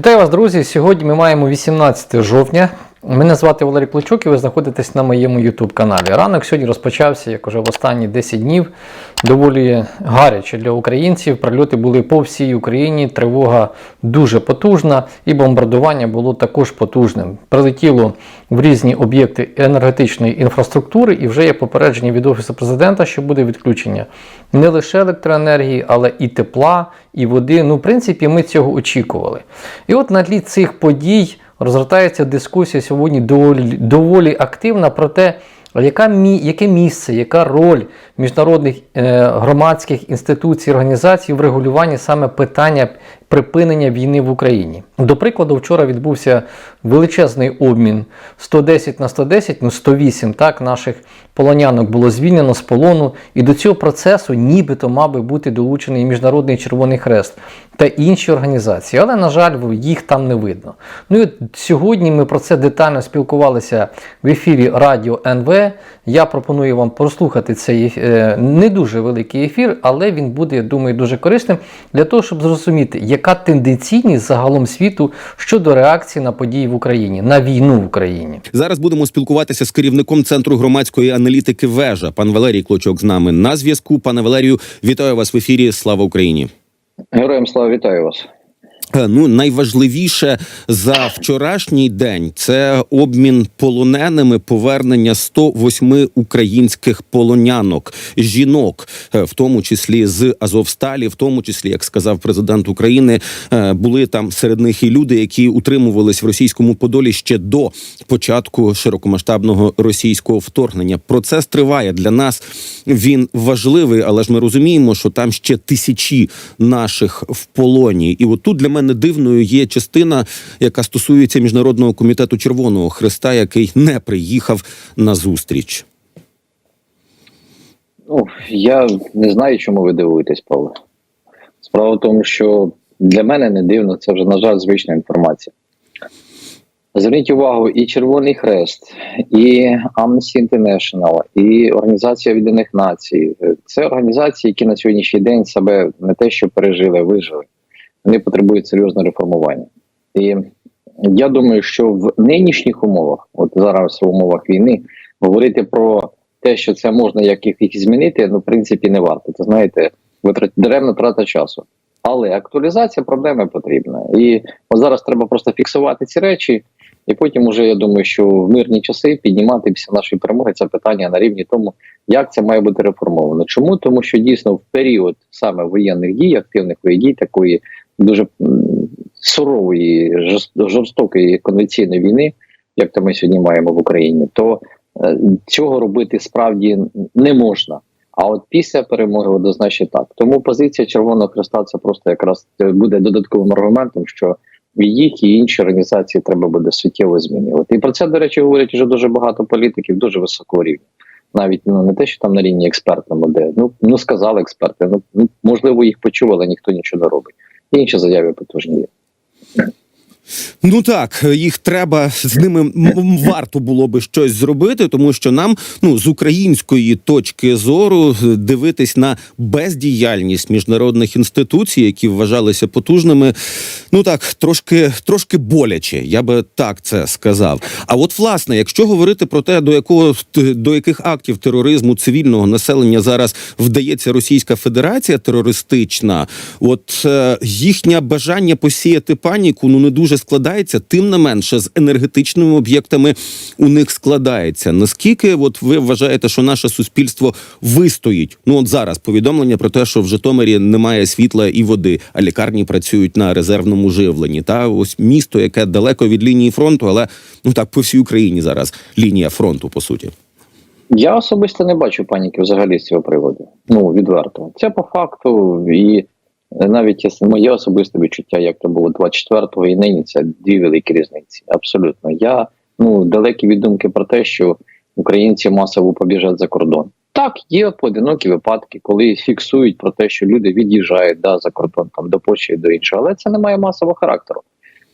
Вітаю вас, друзі! Сьогодні ми маємо 18 жовтня. Мене звати Валерій Клочук і ви знаходитесь на моєму YouTube каналі. Ранок сьогодні розпочався, як уже в останні 10 днів, доволі гаряче для українців. Прильоти були по всій Україні, тривога дуже потужна і бомбардування було також потужним. Прилетіло в різні об'єкти енергетичної інфраструктури, і вже є попередження від Офісу президента, що буде відключення не лише електроенергії, але і тепла, і води. Ну, в принципі, ми цього очікували. І от на тлі цих подій розгортається дискусія сьогодні доволі, доволі активна про те, яка яке місце, яка роль міжнародних е, громадських інституцій, організацій в регулюванні саме питання припинення війни в Україні. До прикладу, вчора відбувся величезний обмін 110 на 110, ну 108 так, наших полонянок було звільнено з полону, і до цього процесу нібито мав би бути долучений Міжнародний Червоний Хрест та інші організації, але, на жаль, їх там не видно. Ну і сьогодні ми про це детально спілкувалися в ефірі Радіо НВ. Я пропоную вам прослухати цей е, не дуже великий ефір, але він буде, я думаю, дуже корисним для того, щоб зрозуміти, яка тенденційність загалом світу щодо реакції на події в Україні, на війну в Україні. Зараз будемо спілкуватися з керівником центру громадської аналітики Вежа. Пан Валерій Клочок з нами на зв'язку. Пане Валерію, вітаю вас в ефірі. Слава Україні. Героям слава вітаю вас. Е, Ну, найважливіше за вчорашній день це обмін полоненими, повернення 108 українських полонянок, жінок, е, в тому числі з Азовсталі, в тому числі, як сказав президент України, е, були там серед них і люди, які утримувались в російському Подолі ще до початку широкомасштабного російського вторгнення. Процес триває для нас. Він важливий, але ж ми розуміємо, що там ще тисячі наших в полоні. І от тут для мене дивною є частина, яка стосується міжнародного комітету Червоного Христа, який не приїхав на зустріч. Ну, я не знаю, чому ви дивуєтесь, Павло. Справа в тому, що для мене не дивно, це вже, на жаль, звична інформація. Зверніть увагу, і Червоний Хрест, і Amnesty International, і Організація Об'єднаних Націй це організації, які на сьогоднішній день себе не те, що пережили, вижили. Вони потребують серйозного реформування. І я думаю, що в нинішніх умовах, от зараз в умовах війни, говорити про те, що це можна як їх змінити, ну в принципі не варто. Це знаєте, витрат даремна трата часу. Але актуалізація проблеми потрібна. І от зараз треба просто фіксувати ці речі, і потім, уже я думаю, що в мирні часи піднімати після нашої перемоги це питання на рівні тому, як це має бути реформовано. Чому? Тому що дійсно в період саме воєнних дій, активних воєнних дій, такої дуже сурової, жорстокої конвенційної війни, як то ми сьогодні маємо в Україні, то е, цього робити справді не можна. А от після перемоги однозначно так. Тому позиція Червоного Хреста це просто якраз е, буде додатковим аргументом, що їх і інші організації треба буде суттєво змінювати. І про це, до речі, говорять вже дуже багато політиків дуже високого рівня. Навіть ну не те, що там на рівні експертному, де ну ну сказали експерти. Ну, ну можливо, їх почув, але ніхто нічого не робить. Інші заяви потужні. Ну так, їх треба з ними варто було би щось зробити, тому що нам, ну з української точки зору, дивитись на бездіяльність міжнародних інституцій, які вважалися потужними. Ну так, трошки трошки боляче, я би так це сказав. А от власне, якщо говорити про те, до якого до яких актів тероризму цивільного населення зараз вдається Російська Федерація терористична, от е, їхнє бажання посіяти паніку ну не дуже складається, тим не менше з енергетичними об'єктами у них складається. Наскільки от ви вважаєте, що наше суспільство вистоїть? Ну от зараз повідомлення про те, що в Житомирі немає світла і води, а лікарні працюють на резервному живленні. Та ось місто, яке далеко від лінії фронту, але ну так по всій Україні зараз лінія фронту, по суті. Я особисто не бачу паніки взагалі з цього приводу. Ну відверто. Це по факту, і навіть є моє особисте відчуття, як це було 24-го і нині, це дві великі різниці. Абсолютно. Я ну далекі від думки про те, що українці масово побіжать за кордон. Так, є поодинокі випадки, коли фіксують про те, що люди від'їжджають да, за кордон там до Польщі і до іншого, але це не має масового характеру.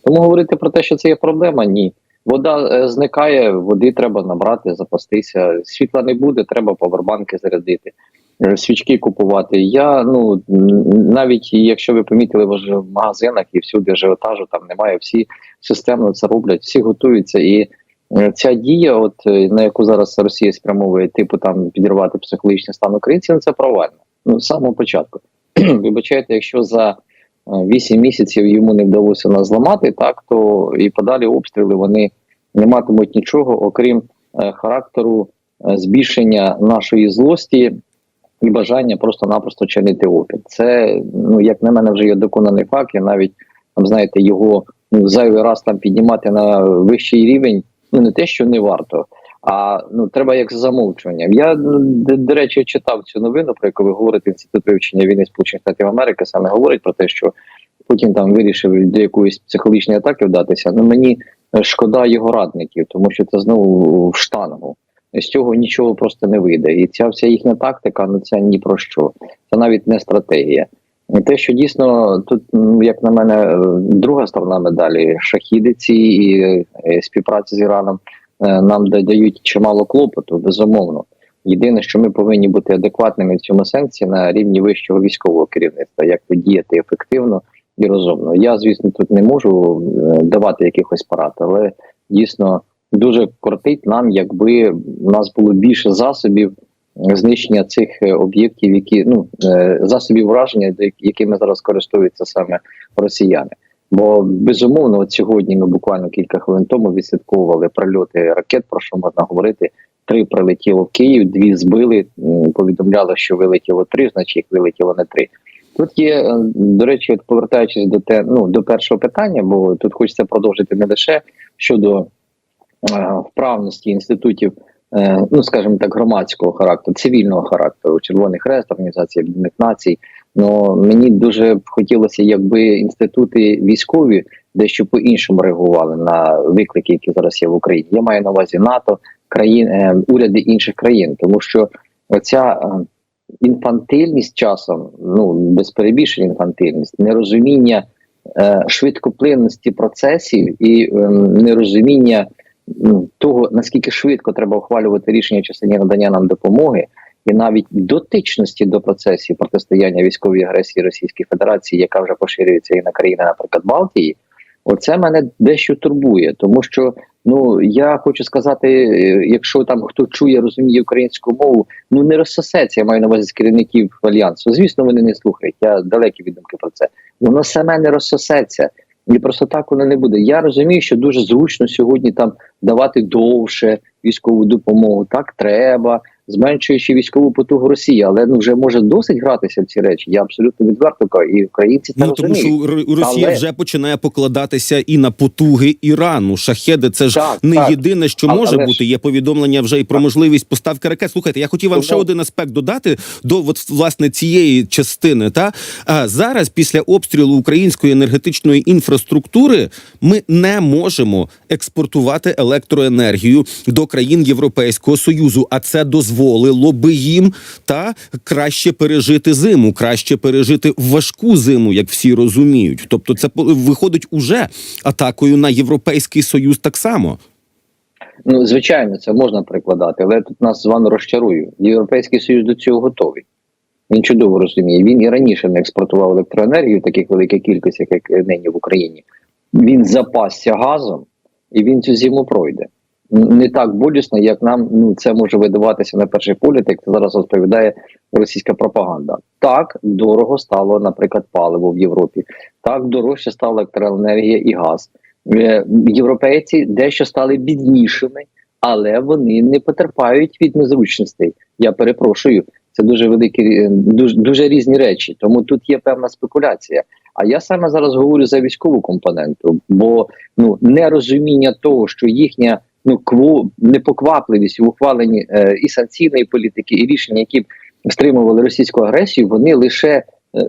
Тому говорити про те, що це є проблема, ні. Вода е, зникає, води треба набрати, запастися. Світла не буде, треба повербанки зарядити. Е, свічки купувати. Я ну навіть якщо ви помітили в магазинах і всюди ажіотажу там немає, всі системно це роблять, всі готуються. І е, ця дія, от е, на яку зараз Росія спрямовує, типу там підірвати психологічний стан українців, ну, це провально. Ну з самого початку. Вибачайте, якщо за вісім місяців йому не вдалося нас зламати, так то і подалі обстріли вони не матимуть нічого, окрім характеру збільшення нашої злості і бажання просто-напросто чинити опір. Це, ну як на мене, вже є доконаний факт. Я навіть там знаєте, його ну, зайвий раз там піднімати на вищий рівень. Ну не те, що не варто. А ну треба як за замовчуванням. Я ну, до, до речі читав цю новину, про яку ви говорите. Інститут вивчення війни Сполучених Штатів Америки саме говорить про те, що Путін там вирішив до якоїсь психологічної атаки вдатися. Ну мені е, шкода його радників, тому що це знову в штангу. З цього нічого просто не вийде. І ця вся їхня тактика, ну це ні про що. Це навіть не стратегія. І те, що дійсно тут, ну, як на мене, е, друга сторона медалі шахідиці і е, співпраці з Іраном е, нам дають чимало клопоту, безумовно. Єдине, що ми повинні бути адекватними в цьому сенсі на рівні вищого військового керівництва, як діяти ефективно і розумно. Я, звісно, тут не можу давати якихось порад, але дійсно дуже кортить нам, якби у нас було більше засобів знищення цих е, об'єктів, які ну е, засобів враження, якими зараз користуються саме росіяни. Бо безумовно, от сьогодні ми буквально кілька хвилин тому відслідковували прильоти ракет, про що можна говорити. Три прилетіло в Київ, дві збили. Повідомляли, що вилетіло три, значить їх вилетіло не три. Тут є, е, до речі, от повертаючись до те, ну до першого питання, бо тут хочеться продовжити не лише щодо вправності інститутів, е, ну скажімо так, громадського характеру, цивільного характеру, Червоний Хрест, Організація Об'єднаних Націй. Ну мені дуже б хотілося, якби інститути військові дещо по-іншому реагували на виклики, які зараз є в Україні. Я маю на увазі НАТО, країн, е, уряди інших країн, тому що оця е, інфантильність часом, ну без перебільшень інфантильність, нерозуміння е, швидкоплинності процесів і е, нерозуміння того, наскільки швидко треба ухвалювати рішення в частині надання нам допомоги, і навіть дотичності до процесів протистояння військової агресії Російської Федерації, яка вже поширюється і на країни, наприклад, Балтії. Оце мене дещо турбує, тому що ну я хочу сказати, е, якщо там хто чує, розуміє українську мову, ну не розсосеться, я маю на увазі з керівників альянсу. Звісно, вони не слухають. Я далекі від думки про це. Воно саме не розсосеться. І просто так воно не буде. Я розумію, що дуже зручно сьогодні там давати довше військову допомогу. Так треба, зменшуючи військову потугу Росії, але ну вже може досить гратися в ці речі. Я абсолютно відверто кажу, і українці це Ну тому що Росія Але- вже починає покладатися і на потуги Ірану. Шахеди це ж Так, не так. єдине, що Але- може але бути. Є повідомлення вже і про можливість поставки ракет. Слухайте, я хотів вам Тому- ще один аспект додати до от, власне цієї частини. Та а зараз, після обстрілу української енергетичної інфраструктури, ми не можемо експортувати електроенергію до країн Європейського союзу, а це дозволило би їм та краще пережити зиму, краще пережити важку зиму, як всі розуміють. Тобто, це виходить уже атакою на європейський союз так само. Ну, звичайно, це можна прикладати, але тут нас з вами розчарую. Європейський Союз до цього готовий. Він чудово розуміє. Він і раніше не експортував електроенергію в таких великих кількостях, як нині в Україні. Він запасся газом і він цю зиму пройде. Не так болісно, як нам ну це може видаватися на перший погляд, як це зараз розповідає російська пропаганда. Так дорого стало, наприклад, паливо в Європі. Так дорожче стала електроенергія і газ. Е, Європейці дещо стали біднішими, але вони не потерпають від незручностей. Я перепрошую, це дуже великі е, дуже, дуже різні речі. Тому тут є певна спекуляція. А я саме зараз говорю за військову компоненту, бо ну нерозуміння того, що їхня ну кво непоквапливість в ухваленні е, і санкційної політики, і рішення, які б стримували російську агресію, вони лише е,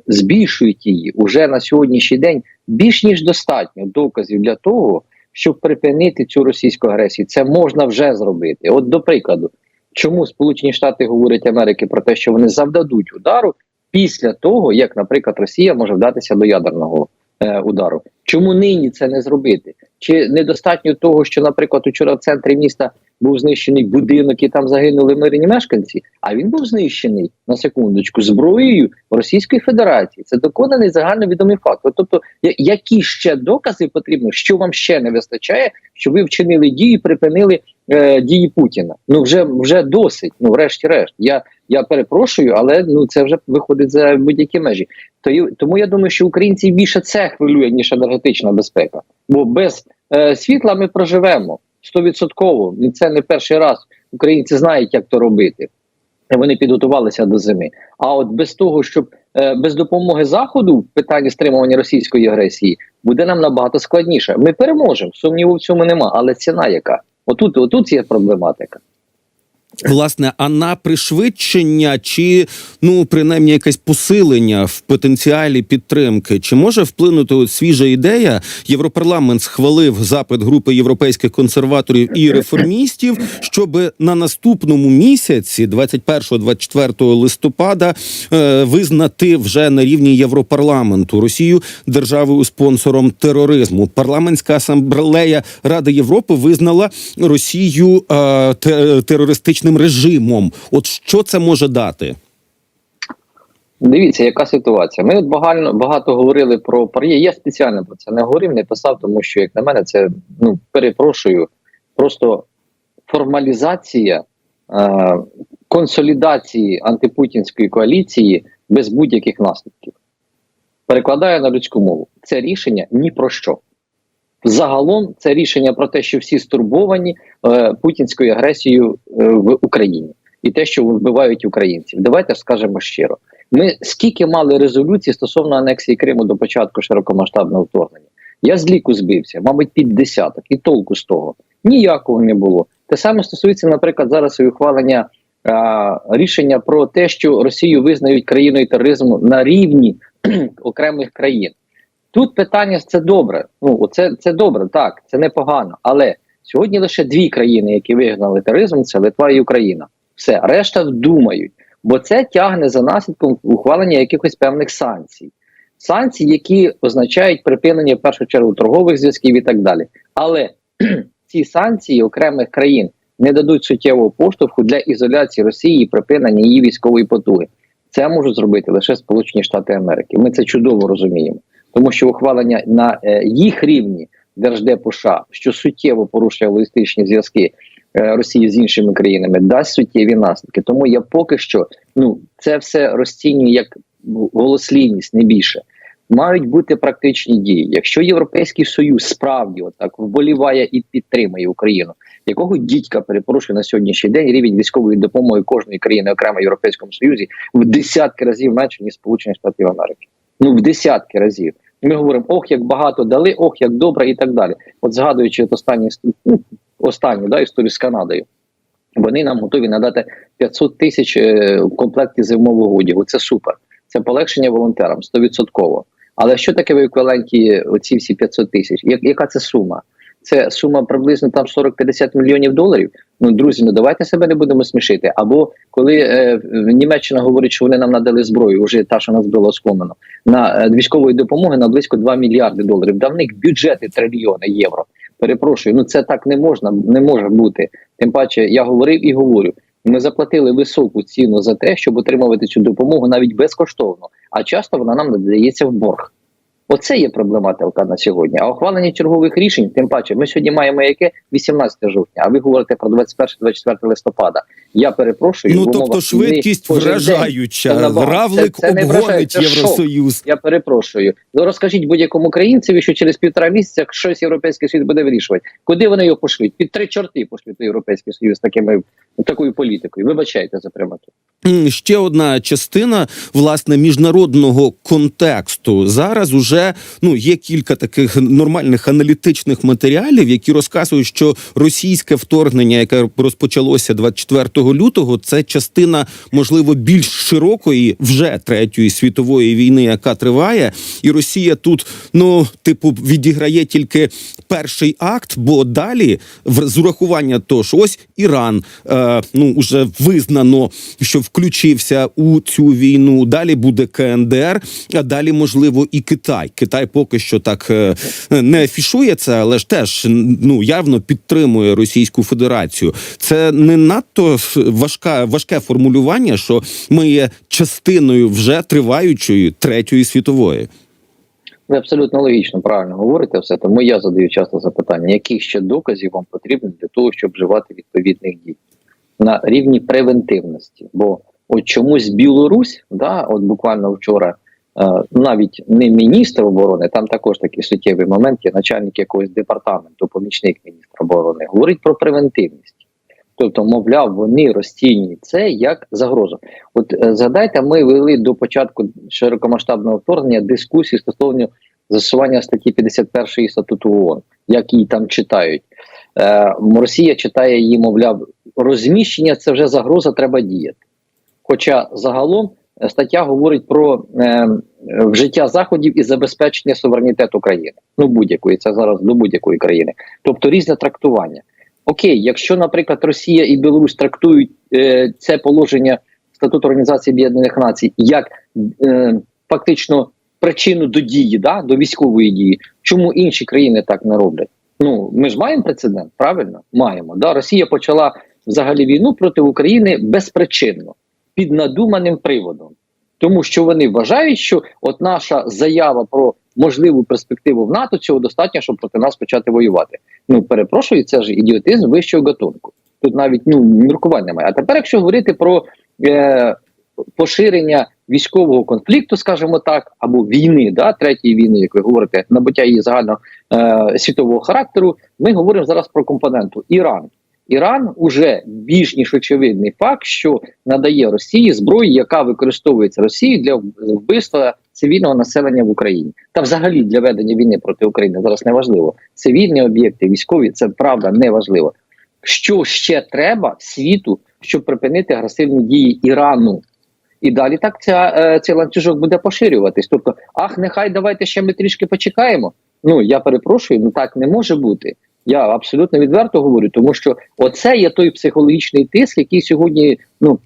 збільшують її уже на сьогоднішній день більш ніж достатньо доказів для того, щоб припинити цю російську агресію. Це можна вже зробити. От до прикладу, чому Сполучені Штати говорять Америки про те, що вони завдадуть удару після того, як, наприклад, Росія може вдатися до ядерного е, удару. Чому нині це не зробити? Чи недостатньо того, що, наприклад, учора в центрі міста був знищений будинок і там загинули мирні мешканці. А він був знищений на секундочку зброєю Російської Федерації. Це доконаний загальновідомий факт. Тобто, які ще докази потрібно, що вам ще не вистачає, що ви вчинили дії, припинили е, дії Путіна? Ну вже вже досить. Ну, врешті-решт. Я я перепрошую, але ну це вже виходить за будь-які межі. То тому я думаю, що українців більше це хвилює ніж енергетична безпека. Бо без е, світла ми проживемо стовідсотково. Це не перший раз. Українці знають, як то робити. Вони підготувалися до зими. А от без того, щоб е, без допомоги заходу в питанні стримування російської агресії буде нам набагато складніше. Ми переможемо. Сумніву в цьому нема, але ціна яка? Отут, отут є проблематика. Власне, а на пришвидшення чи ну принаймні якесь посилення в потенціалі підтримки, чи може вплинути от свіжа ідея? Європарламент схвалив запит групи європейських консерваторів і реформістів, щоб на наступному місяці, 21-24 листопада, е, визнати вже на рівні Європарламенту Росію державою спонсором тероризму. Парламентська асамблея Ради Європи визнала Росію е, те- терористичним режимом. От що це може дати? Дивіться, яка ситуація. Ми от багато, багато говорили про пар'є. Я спеціально про це не говорив, не писав, тому що, як на мене, це ну перепрошую, просто формалізація е, консолідації антипутінської коаліції без будь-яких наслідків. Перекладаю на людську мову. Це рішення ні про що. Загалом це рішення про те, що всі стурбовані е, путінською агресією е, в Україні і те, що вбивають українців. Давайте скажемо щиро. Ми скільки мали резолюцій стосовно анексії Криму до початку широкомасштабного вторгнення? Я з ліку збився, мабуть, під десяток, і толку з того ніякого не було. Те саме стосується, наприклад, зараз і ухвалення а, рішення про те, що Росію визнають країною тероризму на рівні окремих країн. Тут питання це добре. Ну це, це добре, так, це непогано. Але сьогодні лише дві країни, які вигнали тероризм, це Литва і Україна. Все, решта вдумають, бо це тягне за наслідком ухвалення якихось певних санкцій. Санкцій, які означають припинення в першу чергу торгових зв'язків і так далі. Але ці санкції окремих країн не дадуть суттєвого поштовху для ізоляції Росії і припинення її військової потуги. Це можуть зробити лише Сполучені Штати Америки. Ми це чудово розуміємо, тому що ухвалення на е, їх рівні Держдепу США, що суттєво порушує логістичні зв'язки е, Росії з іншими країнами, дасть суттєві наслідки. Тому я поки що ну це все розцінюю як голослівність, не більше. Мають бути практичні дії. Якщо Європейський Союз справді отак вболіває і підтримує Україну, якого дідька перепрошую на сьогоднішній день рівень військової допомоги кожної країни окремо Європейському Союзі в десятки разів менше ніж Сполучені Штатів Америки. Ну в десятки разів. Ми говоримо, ох, як багато дали, ох, як добре, і так далі. От згадуючи от останні ну, останню да, історію з Канадою. Вони нам готові надати 500 тисяч комплектів в комплекті зимового одягу. Це супер. Це полегшення волонтерам 100%. Але що таке в еквіваленті оці всі 500 тисяч? Яка це сума? Це сума приблизно там 40-50 мільйонів доларів. Ну, друзі, ну давайте себе не будемо смішити. Або коли е, Німеччина говорить, що вони нам надали зброю, вже та, що нас було склонено, на е, військової допомоги на близько 2 мільярди доларів. Да в них бюджети трильйони євро. Перепрошую, ну це так не можна, не може бути. Тим паче, я говорив і говорю. Ми заплатили високу ціну за те, щоб отримувати цю допомогу навіть безкоштовно, а часто вона нам надається в борг. Оце є проблематика на сьогодні. А ухвалення чергових рішень, тим паче, ми сьогодні маємо яке 18 жовтня, а ви говорите про 21-24 листопада. Я перепрошую. Ну тобто швидкість вражаюча. Равлик це- це обгонить це шок. Я перепрошую. Ну розкажіть будь-якому українцеві, що через півтора місяця щось європейський союз буде вирішувати. Куди вони його пошлють? Під три чорти пошлють європейський союз такими такою політикою. Вибачайте за прямоту. Ще одна частина власне міжнародного контексту. Зараз уже ну є кілька таких нормальних аналітичних матеріалів, які розказують, що російське вторгнення, яке розпочалося 24 лютого, це частина можливо більш широкої вже третьої світової війни, яка триває, і Росія тут ну типу відіграє тільки перший акт, бо далі в з урахування того, що ось Іран е, ну уже визнано, що включився у цю війну. Далі буде КНДР, а далі можливо і Китай. Китай. Поки що так е, не афішує але ж теж ну явно підтримує Російську Федерацію. Це не надто важка важке формулювання, що ми є частиною вже триваючої третьої світової. Ви абсолютно логічно правильно говорите все. Тому я задаю часто запитання, яких ще доказів вам потрібно для того, щоб вживати відповідних дій на рівні превентивності. Бо от чомусь Білорусь, да, от буквально вчора, е, навіть не міністр оборони, там також такий суттєвий момент, є начальник якогось департаменту, помічник міністра оборони, говорить про превентивність. Тобто, мовляв, вони розцінюють це як загрозу. От е, згадайте, ми вели до початку широкомасштабного вторгнення дискусії стосовно застосування статті 51 статуту ООН, як її там читають. Е, Росія читає її, мовляв, розміщення це вже загроза, треба діяти. Хоча загалом е, стаття говорить про е, вжиття заходів і забезпечення суверенітету країни. Ну будь-якої, це зараз до будь-якої країни. Тобто різне трактування. Окей, якщо, наприклад, Росія і Білорусь трактують е, це положення статуту Організації Об'єднаних Націй як е, фактично причину до дії, да, до військової дії, чому інші країни так не роблять? Ну ми ж маємо прецедент, правильно? Маємо. Да? Росія почала взагалі війну проти України безпричинно, під надуманим приводом. Тому що вони вважають, що от наша заява про можливу перспективу в НАТО цього достатньо, щоб проти нас почати воювати. Ну перепрошую, це ж ідіотизм вищого гатунку. Тут навіть ну міркувань немає. А тепер, якщо говорити про е, поширення військового конфлікту, скажімо так, або війни, да, третьої війни, як ви говорите, набуття її загально е, світового характеру, ми говоримо зараз про компоненту Іран. Іран уже більш ніж очевидний факт, що надає Росії зброю, яка використовується Росією для вбивства цивільного населення в Україні, та взагалі для ведення війни проти України зараз не важливо. Цивільні об'єкти, військові це правда не важливо. Що ще треба світу, щоб припинити агресивні дії Ірану? І далі так ця, е, цей ланцюжок буде поширюватись. Тобто, ах, нехай давайте ще ми трішки почекаємо. Ну я перепрошую, ну так не може бути. Я абсолютно відверто говорю, тому що оце є той психологічний тиск, який сьогодні ну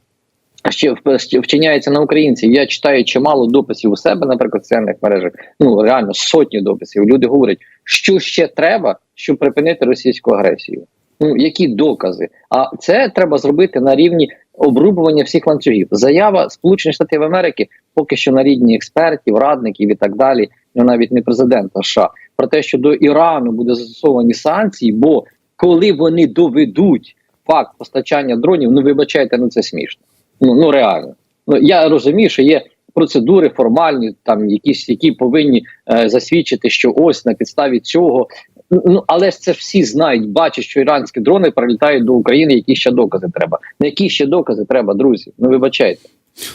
ще вчиняється на українців. Я читаю чимало дописів у себе, наприклад, в соціальних мережах. Ну реально сотні дописів. Люди говорять, що ще треба, щоб припинити російську агресію. Ну які докази? А це треба зробити на рівні обрубування всіх ланцюгів. Заява Сполучених Штатів Америки поки що на рівні експертів, радників і так далі. Ну навіть не президента США про те, що до Ірану буде застосовані санкції, бо коли вони доведуть факт постачання дронів, ну вибачайте, ну це смішно. Ну ну реально. Ну я розумію, що є процедури формальні, там якісь які повинні е, засвідчити, що ось на підставі цього. Ну але ж це всі знають, бачать, що іранські дрони прилітають до України. Які ще докази треба? На які ще докази треба, друзі? Ну вибачайте.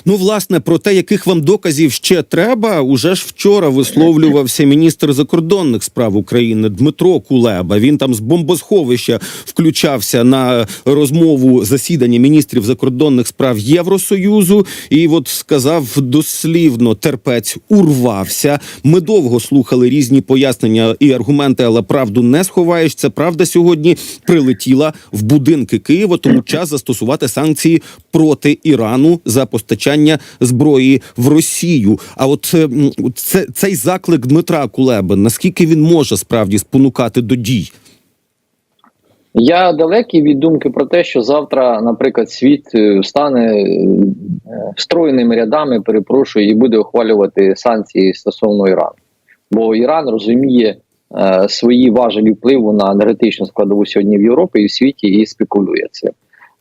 Ну, власне, про те, яких вам доказів ще треба, уже ж вчора висловлювався міністр закордонних справ України Дмитро Кулеба. Він там з бомбосховища включався на розмову засідання міністрів закордонних справ Євросоюзу, і от сказав дослівно, терпець урвався. Ми довго слухали різні пояснення і аргументи, але правду не сховаєш. Це правда сьогодні прилетіла в будинки Києва, тому час застосувати санкції проти Ірану за постачання зброї в Росію. А от е, це цей заклик Дмитра Кулеби, наскільки він може справді спонукати до дій? Я далекий від думки про те, що завтра, наприклад, світ е, стане е, встроєними рядами, перепрошую, і буде ухвалювати санкції стосовно Ірану. Бо Іран розуміє е, свої важелі впливу на енергетичну складову сьогодні в Європі і в світі і спекулює цим.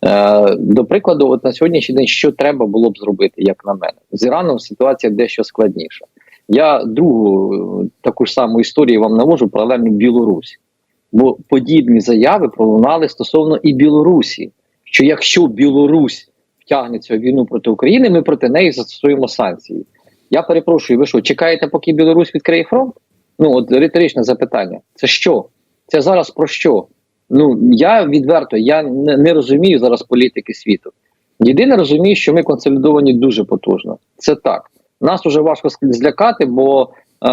Е, до прикладу, от на сьогоднішній день, що треба було б зробити, як на мене, з Іраном ситуація дещо складніша. Я другу е, таку ж саму історію вам навожу паралельно Білорусь. Бо подібні заяви пролунали стосовно і Білорусі. Що якщо Білорусь втягнеться в війну проти України, ми проти неї застосуємо санкції. Я перепрошую, ви що, чекаєте, поки Білорусь відкриє фронт? Ну, от риторичне запитання. Це що? Це зараз про що? Ну я відверто я не, не розумію зараз політики світу. Єдине розумію, що ми консолідовані дуже потужно. Це так. Нас вже важко злякати, бо е,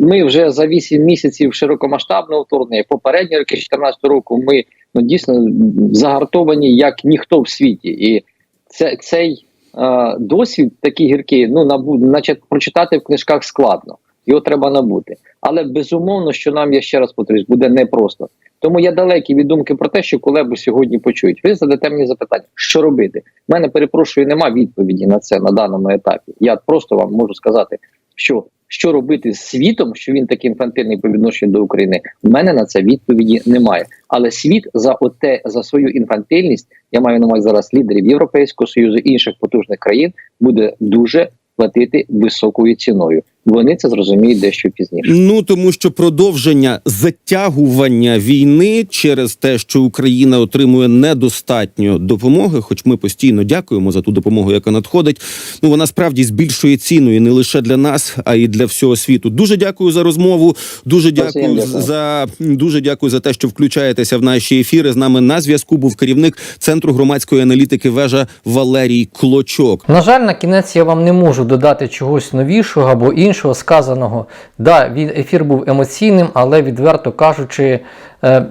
ми вже за 8 місяців широкомасштабного вторгнення, попередні роки 2014 року, ми ну дійсно загартовані як ніхто в світі, і це цей е, досвід такий гіркий, ну набу, значить, прочитати в книжках складно. його треба набути. Але безумовно, що нам я ще раз повторюсь, буде непросто. Тому я далекий від думки про те, що колеги сьогодні почують. Ви задате мені запитання, що робити? У мене перепрошую, нема відповіді на це на даному етапі. Я просто вам можу сказати, що що робити з світом, що він такий інфантильний по відношенню до України. У мене на це відповіді немає. Але світ за оте за свою інфантильність, я маю на увазі зараз лідерів Європейського союзу інших потужних країн, буде дуже платити високою ціною. Вони це зрозуміють дещо пізніше. Ну тому що продовження затягування війни через те, що Україна отримує недостатньо допомоги, хоч ми постійно дякуємо за ту допомогу, яка надходить. Ну вона справді збільшує ціну і не лише для нас, а й для всього світу. Дуже дякую за розмову. Дуже дякую дякую. за дуже дякую за те, що включаєтеся в наші ефіри. З нами на зв'язку був керівник центру громадської аналітики вежа Валерій Клочок. На жаль, на кінець я вам не можу додати чогось новішого або іншого сказаного. Да, він ефір був емоційним, але відверто кажучи, е,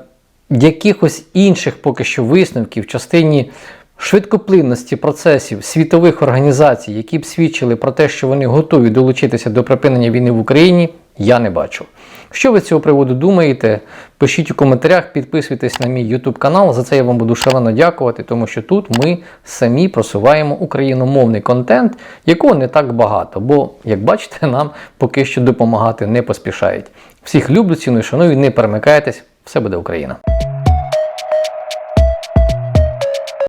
якихось інших поки що висновків в частині швидкоплинності процесів світових організацій, які б свідчили про те, що вони готові долучитися до припинення війни в Україні, я не бачу. Що ви з цього приводу думаєте? Пишіть у коментарях, підписуйтесь на мій YouTube канал. За це я вам буду шалено дякувати, тому що тут ми самі просуваємо україномовний контент, якого не так багато. Бо, як бачите, нам поки що допомагати не поспішають. Всіх люблю, ціную, шаную, не перемикайтесь, все буде Україна.